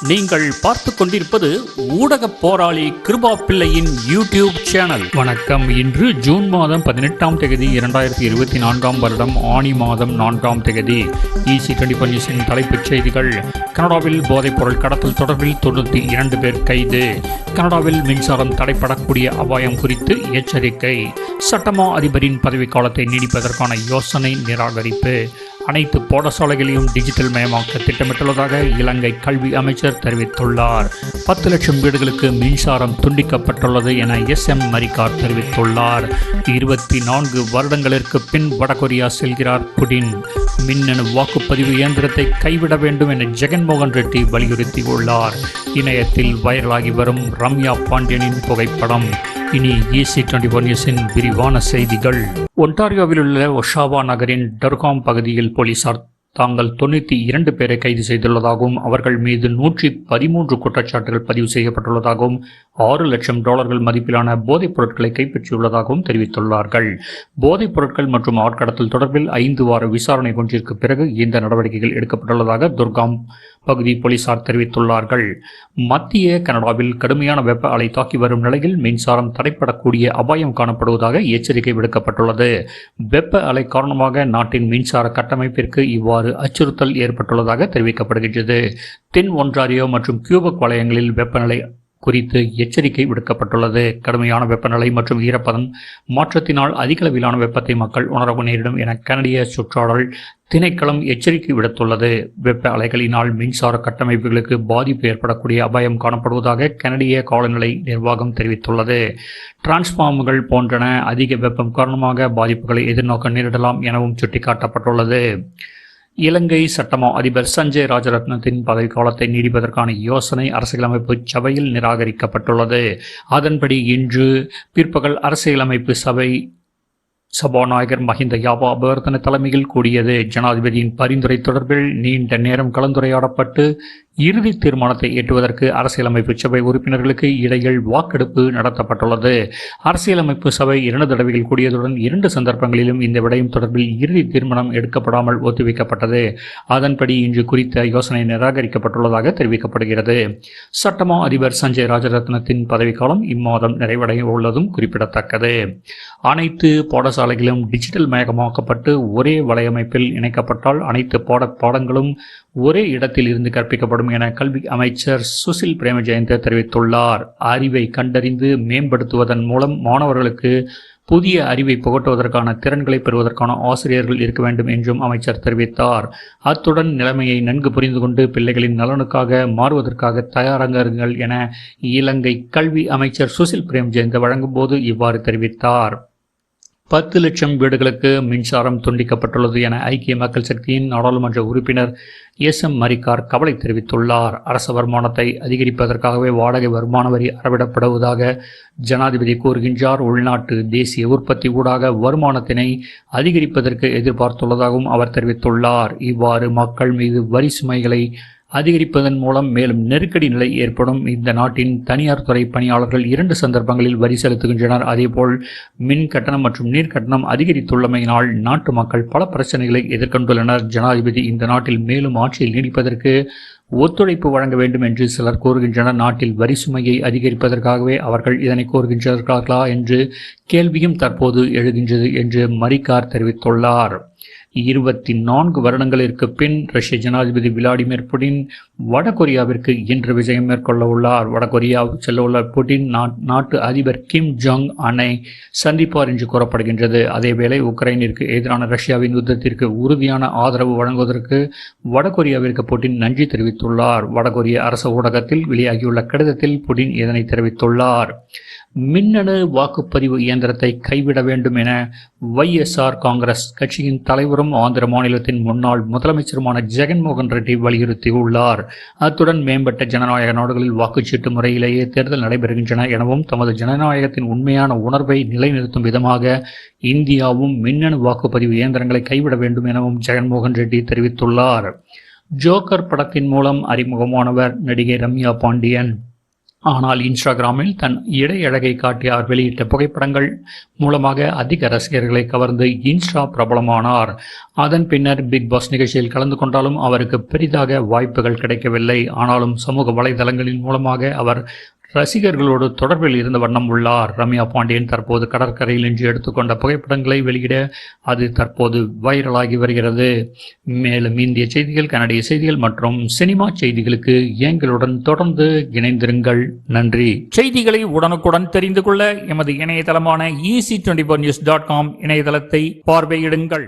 நீங்கள் பார்த்து கொண்டிருப்பது ஊடக போராளி கிருபா பிள்ளையின் யூடியூப் சேனல். வணக்கம். இன்று ஜூன் மாதம் பதினெட்டாம் தேதி இரண்டாயிரத்தி இருபத்தி நான்காம் வருடம் ஆணி மாதம் நான்காம் தேதி. இசி டுவெண்டி நியூஸின் தலைப்புச் செய்திகள். கனடாவில் போதைப்பொருள் கடத்தல் தொடர்பில் தொண்ணூற்றி இரண்டு பேர் கைது. கனடாவில் மின்சாரம் தடைப்படக்கூடிய அபாயம் குறித்து எச்சரிக்கை. சட்டமா அதிபரின் பதவிக்காலத்தை நீடிப்பதற்கான யோசனை நிராகரிப்பு. அனைத்து பாடசாலைகளையும் டிஜிட்டல் மயமாக்க திட்டமிட்டுள்ளதாக இலங்கை கல்வி அமைச்சர் தெரிவித்துள்ளார். பத்து லட்சம் வீடுகளுக்கு மின்சாரம் துண்டிக்கப்பட்டுள்ளது என எஸ் எம் மரிகார் தெரிவித்துள்ளார். இருபத்தி நான்கு வருடங்களிற்கு பின் வடகொரியா செல்கிறார் புடின். மின்னணு வாக்குப்பதிவு இயந்திரத்தை கைவிட வேண்டும் என ஜெகன்மோகன் ரெட்டி வலியுறுத்தியுள்ளார். இணையத்தில் வைரலாகி வரும் ரம்யா பாண்டியனின் புகைப்படம். இனி ஏசி டுவெண்டி ஒன் நியூஸின் விரிவான செய்திகள். ஒன்டாரியோவில் உள்ள ஒஷாவா நகரின் டர்காம் பகுதியில் போலீசார் தாங்கள் தொண்ணூற்றி இரண்டு பேரை கைது செய்துள்ளதாகவும் அவர்கள் மீது நூற்றி பதிமூன்று குற்றச்சாட்டுகள் பதிவு செய்யப்பட்டுள்ளதாகவும் ஆறு லட்சம் டாலர்கள் மதிப்பிலான போதைப் பொருட்களை கைப்பற்றியுள்ளதாகவும் தெரிவித்துள்ளார்கள். போதைப் பொருட்கள் மற்றும் ஆட்கடத்தல் தொடர்பில் ஐந்து வார விசாரணை ஒன்றிற்கு பிறகு இந்த நடவடிக்கைகள் எடுக்கப்பட்டுள்ளதாக துர்காம் பகுதி போலீசார் தெரிவித்துள்ளார்கள். மத்திய கனடாவில் கடுமையான வெப்ப அலை தாக்கி வரும் நிலையில் மின்சாரம் தடைப்படக்கூடிய அபாயம் காணப்படுவதாக எச்சரிக்கை விடுக்கப்பட்டுள்ளது. வெப்ப அலை காரணமாக நாட்டின் மின்சார கட்டமைப்பிற்கு இவ்வாறு அச்சுறுத்தல் ஏற்பட்டுள்ளதாக தெரிவிக்கப்படுகின்றது. தென் ஒன்றாரியோ மற்றும் கியூபக் வலயங்களில் வெப்பநிலை குறித்து எச்சரிக்கை விடுக்கப்பட்டுள்ளது. கடுமையான வெப்பநிலை மற்றும் ஈரப்பதம் மாற்றத்தினால் அதிகளவிலான வெப்பத்தை மக்கள் உணரவு நேரிடும் என கனடிய சுற்றாடல் திணைக்களம் எச்சரிக்கை விடுத்துள்ளது. வெப்ப அலைகளினால் மின்சார கட்டமைப்புகளுக்கு பாதிப்பு ஏற்படக்கூடிய அபாயம் காணப்படுவதாக கனடிய காலநிலை நிர்வாகம் தெரிவித்துள்ளது. டிரான்ஸ்பார்மர்கள் போன்றன அதிக வெப்பம் காரணமாக பாதிப்புகளை எதிர்நோக்க நேரிடலாம் எனவும் சுட்டிக்காட்டப்பட்டுள்ளது. இலங்கை சட்டமா அதிபர் சஞ்சய் ராஜரத்னத்தின் பதவிக்காலத்தை நீடிப்பதற்கான யோசனை அரசியலமைப்பு சபையில் நிராகரிக்கப்பட்டுள்ளது. அதன்படி இன்று பிற்பகல் அரசியலமைப்பு சபை சபாநாயகர் மஹிந்த யாபா அபவர்த்தன தலைமையில் கூடியது. ஜனாதிபதியின் பரிந்துரை தொடர்பில் நீண்ட நேரம் கலந்துரையாடப்பட்டு இறுதி தீர்மானத்தை எட்டுவதற்கு அரசியலமைப்பு சபை உறுப்பினர்களுக்கு இடையில் வாக்கெடுப்பு நடத்தப்பட்டுள்ளது. அரசியலமைப்பு சபை இரண்டு தடவைகள் கூடியதுடன் இரண்டு சந்தர்ப்பங்களிலும் இந்த விடயம் தொடர்பில் இறுதி தீர்மானம் எடுக்கப்படாமல் ஒத்திவைக்கப்பட்டது. அதன்படி இன்று குறித்த யோசனை நிராகரிக்கப்பட்டுள்ளதாக தெரிவிக்கப்படுகிறது. சட்டமா அதிபர் சஞ்சய் ராஜரத்னத்தின் பதவிக்காலம் இம்மாதம் நிறைவடைய உள்ளதும் குறிப்பிடத்தக்கது. அனைத்து பாடசாலைகளும் டிஜிட்டல் மயமாக்கப்பட்டு ஒரே வலையமைப்பில் இணைக்கப்பட்டால் அனைத்து பாட பாடங்களும் ஒரே இடத்தில் இருந்து கற்பிக்கப்படும் என கல்வி அமைச்சர் சுசில் பிரேமஜெயந்த தெரிவித்துள்ளார். அறிவை கண்டறிந்து மேம்படுத்துவதன் மூலம் மாணவர்களுக்கு புதிய அறிவை புகட்டுவதற்கான திறன்களை பெறுவதற்கான ஆசிரியர்கள் இருக்க வேண்டும் என்றும் அமைச்சர் தெரிவித்தார். அத்துடன் நிலைமையை நன்கு புரிந்து கொண்டு பிள்ளைகளின் நலனுக்காக மாறுவதற்காக தயாராகுங்கள் என இலங்கை கல்வி அமைச்சர் சுசில் பிரேம்ஜெயந்த வழங்கும்போது இவ்வாறு தெரிவித்தார். பத்து லட்சம் வீடுகளுக்கு மின்சாரம் துண்டிக்கப்பட்டுள்ளது என ஐக்கிய மக்கள் சக்தியின் நாடாளுமன்ற உறுப்பினர் எஸ் எம் மரிக்கார் கவலை தெரிவித்துள்ளார். அரச வருமானத்தை அதிகரிப்பதற்காகவே வாடகை வருமான வரி அறவிடப்படுவதாக ஜனாதிபதி கூறுகின்றார். உள்நாட்டு தேசிய உற்பத்தி ஊடாக வருமானத்தினை அதிகரிப்பதற்கு எதிர்பார்த்துள்ளதாகவும் அவர் தெரிவித்துள்ளார். இவ்வாறு மக்கள் மீது வரி சுமைகளை அதிகரிப்பதன் மூலம் மேலும் நெருக்கடி நிலை ஏற்படும். இந்த நாட்டின் தனியார் துறை பணியாளர்கள் இரண்டு சந்தர்ப்பங்களில் வரி செலுத்துகின்றனர். அதேபோல் மின் கட்டணம் மற்றும் நீர் கட்டணம் அதிகரித்துள்ளமையினால் நாட்டு மக்கள் பல பிரச்சனைகளை எதிர்கொண்டுள்ளனர். ஜனாதிபதி இந்த நாட்டில் மேலும் ஆட்சியில் நீடிப்பதற்கு ஒத்துழைப்பு வழங்க வேண்டும் என்று சிலர் கூறுகின்றனர். நாட்டில் வரி சுமையை அதிகரிப்பதற்காகவே அவர்கள் இதனை கோருகின்றார்களா என்று கேள்வியும் தற்போது எழுகின்றது என்று மரிக்கார் தெரிவித்துள்ளார். இருபத்தி நான்கு வருடங்களிற்கு பின் ரஷ்ய ஜனாதிபதி விளாடிமிர் புடின் வடகொரியாவிற்கு இன்று விஜயம் மேற்கொள்ள உள்ளார். வடகொரியாவுக்கு செல்ல உள்ள புடின் நாட்டு அதிபர் கிம் ஜாங் அனை சந்திப்பார் என்று கூறப்படுகின்றது. அதேவேளை உக்ரைனிற்கு எதிரான ரஷ்யாவின் யுத்தத்திற்கு உறுதியான ஆதரவு வழங்குவதற்கு வடகொரியாவிற்கு புடின் நன்றி தெரிவித்துள்ளார். வடகொரிய அரச ஊடகத்தில் வெளியாகியுள்ள கடிதத்தில் புடின் இதனை தெரிவித்துள்ளார். மின்னணு வாக்குப்பதிவு இயந்திரத்தை கைவிட வேண்டும் என ஒய்எஸ்ஆர் காங்கிரஸ் கட்சியின் தலைவரும் ஆந்திர மாநிலத்தின் முன்னாள் முதலமைச்சருமான ஜெகன்மோகன் ரெட்டி வலியுறுத்தியுள்ளார். அத்துடன் மேம்பட்ட ஜனநாயக நாடுகளில் வாக்குச்சீட்டு முறையிலேயே தேர்தல் நடைபெறுகின்றன எனவும் தமது ஜனநாயகத்தின் உண்மையான உணர்வை நிலைநிறுத்தும் விதமாக இந்தியாவும் மின்னணு வாக்குப்பதிவு இயந்திரங்களை கைவிட வேண்டும் எனவும் ஜெகன்மோகன் ரெட்டி தெரிவித்துள்ளார். ஜோக்கர் படத்தின் மூலம் அறிமுகமானவர் நடிகை ரம்யா பாண்டியன். ஆனால் இன்ஸ்டாகிராமில் தன் இடை அழகை காட்டி அவர் வெளியிட்ட புகைப்படங்கள் மூலமாக அதிக ரசிகர்களை கவர்ந்து இன்ஸ்டா பிரபலமானார். அதன் பின்னர் பிக் பாஸ் நிகழ்ச்சியில் கலந்து கொண்டாலும் அவருக்கு பெரிதாக வாய்ப்புகள் கிடைக்கவில்லை. ஆனாலும் சமூக வலைதளங்களின் மூலமாக அவர் ரசிகர்களோடு தொடர்பில் இருந்த வண்ணம் உள்ளார். ரம்யா பாண்டியன் தற்போது கடற்கரையில் இன்று எடுத்துக்கொண்ட புகைப்படங்களை வெளியிட அது தற்போது வைரலாகி வருகிறது. மேலும் இந்திய செய்திகள் கனடிய செய்திகள் மற்றும் சினிமா செய்திகளுக்கு எங்களுடன் தொடர்ந்து இணைந்திருங்கள். நன்றி. செய்திகளை உடனுக்குடன் தெரிந்து கொள்ள எமது இணையதளமான EC twenty news dot com இணையதளத்தை பார்வையிடுங்கள்.